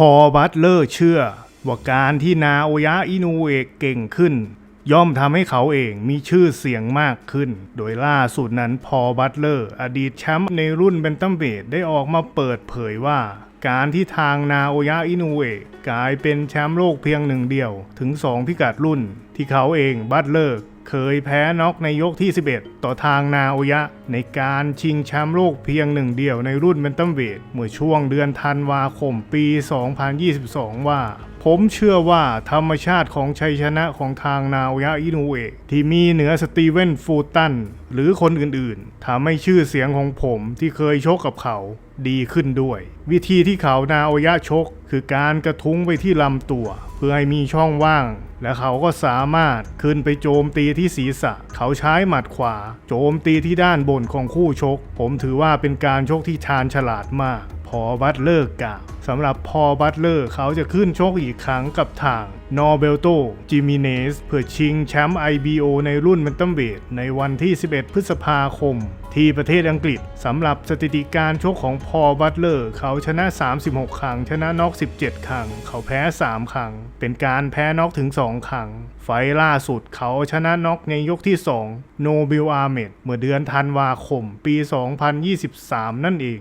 พอบัตเลอร์เชื่อ ว่าการที่นาโอยะอินูเอะเก่งขึ้น ย่อมทำให้เขาเองมีชื่อเสียงมากขึ้น โดยล่าสุดนั้นพอบัตเลอร์ อดีตแชมป์ในรุ่นเบนตัมเวทได้ออกมาเปิดเผยว่าการที่ทางนาโอยะอินูเอะกลายเป็นแชมป์โลกเพียงหนึ่งเดียวถึง 2 พิกัดรุ่น ที่เขาเองบัตเลอร์เคยแพ้น็อกในยกที่ 11 ต่อทางนาโอยะ ในการชิงแชมป์โลกเพียงหนึ่งเดียวในรุ่นเบนตัมเวทเมื่อช่วงเดือนธันวาคมปี 2022 ว่า ผมเชื่อว่าธรรมชาติของชัยชนะของทางนาโอยะอินูเอะที่มีเหนือสตีเวนฟูตันหรือคนอื่นๆทำให้ชื่อเสียงของผมที่เคยชกกับเขาดีขึ้นด้วย วิธีที่เขานาโอยะชก คือการกระทุ้งไปที่ลำตัว เพื่อให้มีช่องว่าง และเขาก็สามารถขึ้นไปโจมตีที่ศีรษะ เขาใช้หมัดขวา โจมตีที่ด้านบนของคู่ชก ผมถือว่าเป็นการชกที่ชาญฉลาดมาก พอบัตเลอร์กล่าวสำหรับพอบัตเลอร์เขาจะขึ้นชกอีกครั้งกับทางนอเบลโตจิมิเนสเพื่อชิงแชมป์ IBO ในรุ่นเบนตัมเวทในวันที่ 11 พฤษภาคม ที่ประเทศอังกฤษสำหรับสถิติการชกของพอบัตเลอร์ เขาชนะ 36 ครั้ง ชนะน็อก 17 ครั้ง เขาแพ้ 3 ครั้ง เป็นการแพ้น็อกถึง 2 ครั้ง ไฟล่าสุดเขาชนะน็อกในยกที่ 2 โนบิลอาร์เมดเมื่อเดือนธันวาคม ปี 2023 นั่นเอง